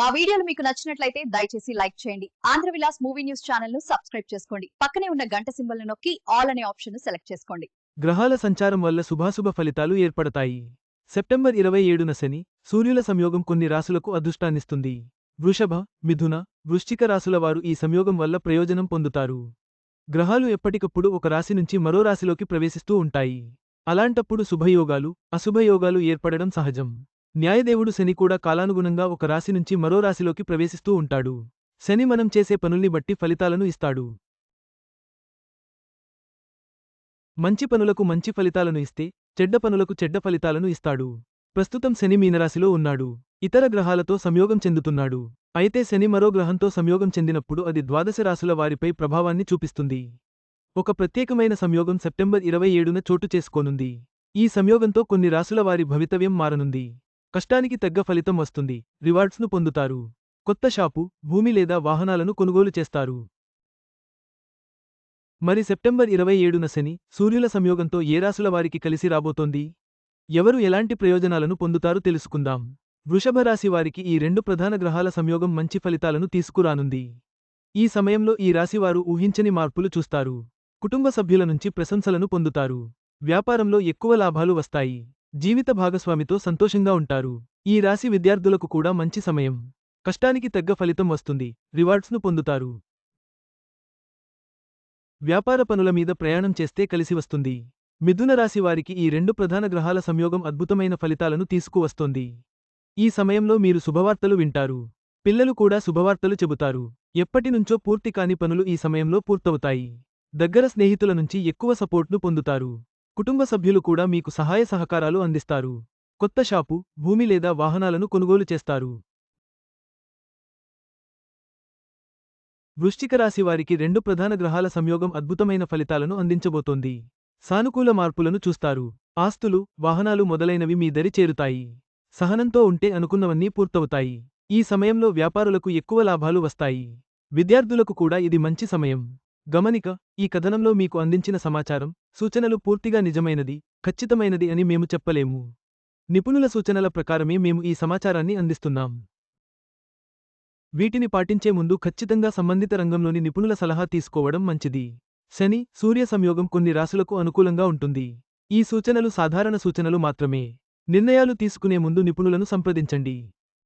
మా వీడియోలు మీకు నచ్చినట్లయితే దయచేసి లైక్ చేయండి. ఆంధ్ర విలాస్ మూవీ న్యూస్ ఛానల్ను సబ్స్క్రైబ్ చేసుకోండి. పక్కనే ఉన్న గంట సింబల్ నొక్కి ఆల్ అనే ఆప్షన్ను సెలెక్ట్ చేసుకోండి. గ్రహాల సంచారం వల్ల శుభాశుభ ఫలితాలు ఏర్పడతాయి. సెప్టెంబర్ ఇరవై ఏడున శని సూర్యుల సంయోగం కొన్ని రాసులకు అదృష్టాన్నిస్తుంది. వృషభ మిథున వృశ్చిక రాశుల వారు ఈ సంయోగం వల్ల ప్రయోజనం పొందుతారు. గ్రహాలు ఎప్పటికప్పుడు ఒక రాశి నుంచి మరో రాశిలోకి ప్రవేశిస్తూ ఉంటాయి. అలాంటప్పుడు శుభయోగాలు అశుభయోగాలు ఏర్పడడం సహజం. న్యాయదేవుడు శని కూడా కాలానుగుణంగా ఒక రాశి నుంచి మరో రాశిలోకి ప్రవేశిస్తూ ఉంటాడు. శని మనం చేసే పనుల్ని బట్టి ఫలితాలను ఇస్తాడు. మంచి పనులకు మంచి ఫలితాలను ఇస్తే చెడ్డ పనులకు చెడ్డ ఫలితాలను ఇస్తాడు. ప్రస్తుతం శని మీనరాశిలో ఉన్నాడు. ఇతర గ్రహాలతో సంయోగం చెందుతున్నాడు. అయితే శని మరో గ్రహంతో సంయోగం చెందినప్పుడు అది ద్వాదశ రాశుల వారిపై ప్రభావాన్ని చూపిస్తుంది. ఒక ప్రత్యేకమైన సంయోగం సెప్టెంబర్ ఇరవై ఏడున చోటు చేసుకోనుంది. ఈ సంయోగంతో కొన్ని రాశుల వారి భవితవ్యం మారనుంది. కష్టానికి తగ్గ ఫలితం వస్తుంది. రివార్డ్స్ను పొందుతారు. కొత్త షాపు భూమి లేదా వాహనాలను కొనుగోలు చేస్తారు. మరి సెప్టెంబర్ ఇరవై ఏడున శని సూర్యుల సంయోగంతో ఏ రాశుల వారికి కలిసి రాబోతోంది? ఎవరు ఎలాంటి ప్రయోజనాలను పొందుతారు తెలుసుకుందాం. వృషభ రాశి వారికి ఈ రెండు ప్రధాన గ్రహాల సంయోగం మంచి ఫలితాలను తీసుకురానుంది. ఈ సమయంలో ఈ రాశివారు ఊహించని మార్పులు చూస్తారు. కుటుంబ సభ్యుల నుంచి ప్రశంసలను పొందుతారు. వ్యాపారంలో ఎక్కువ లాభాలు వస్తాయి. జీవిత భాగస్వామితో సంతోషంగా ఉంటారు. ఈ రాశి విద్యార్థులకు కూడా మంచి సమయం. కష్టానికి తగ్గ ఫలితం వస్తుంది. రివార్డ్స్ను పొందుతారు. వ్యాపార పనుల మీద ప్రయాణం చేస్తే కలిసి వస్తుంది. మిథున రాశి వారికి ఈ రెండు ప్రధాన గ్రహాల సంయోగం అద్భుతమైన ఫలితాలను తీసుకువస్తోంది. ఈ సమయంలో మీరు శుభవార్తలు వింటారు. పిల్లలు కూడా శుభవార్తలు చెబుతారు. ఎప్పటినుంచో పూర్తి కాని పనులు ఈ సమయంలో పూర్తవుతాయి. దగ్గర స్నేహితుల నుంచి ఎక్కువ సపోర్ట్ను పొందుతారు. కుటుంబ సభ్యులు కూడా మీకు సహాయ సహకారాలు అందిస్తారు. కొత్త షాపు భూమి లేదా వాహనాలను కొనుగోలు చేస్తారు. వృశ్చిక రాశి వారికి రెండు ప్రధాన గ్రహాల సంయోగం అద్భుతమైన ఫలితాలను అందించబోతోంది. సానుకూల మార్పులను చూస్తారు. ఆస్తులు వాహనాలు మొదలైనవి మీ దరి చేరుతాయి. సహనంతో ఉంటే అనుకున్నవన్నీ పూర్తవుతాయి. ఈ సమయంలో వ్యాపారులకు ఎక్కువ లాభాలు వస్తాయి. విద్యార్థులకు కూడా ఇది మంచి సమయం. గమనిక ఈ కథనంలో మీకు అందించిన సమాచారం సూచనలు పూర్తిగా నిజమైనది ఖచ్చితమైనది అని మేము చెప్పలేము. నిపుణుల సూచనల ప్రకారమే మేము ఈ సమాచారాన్ని అందిస్తున్నాం. వీటిని పాటించే ముందు ఖచ్చితంగా సంబంధిత రంగంలోని నిపుణుల సలహా తీసుకోవడం మంచిది. శని సూర్య సంయోగం కొన్ని రాశులకు అనుకూలంగా ఉంటుంది. ఈ సూచనలు సాధారణ సూచనలు మాత్రమే. నిర్ణయాలు తీసుకునే ముందు నిపుణులను సంప్రదించండి.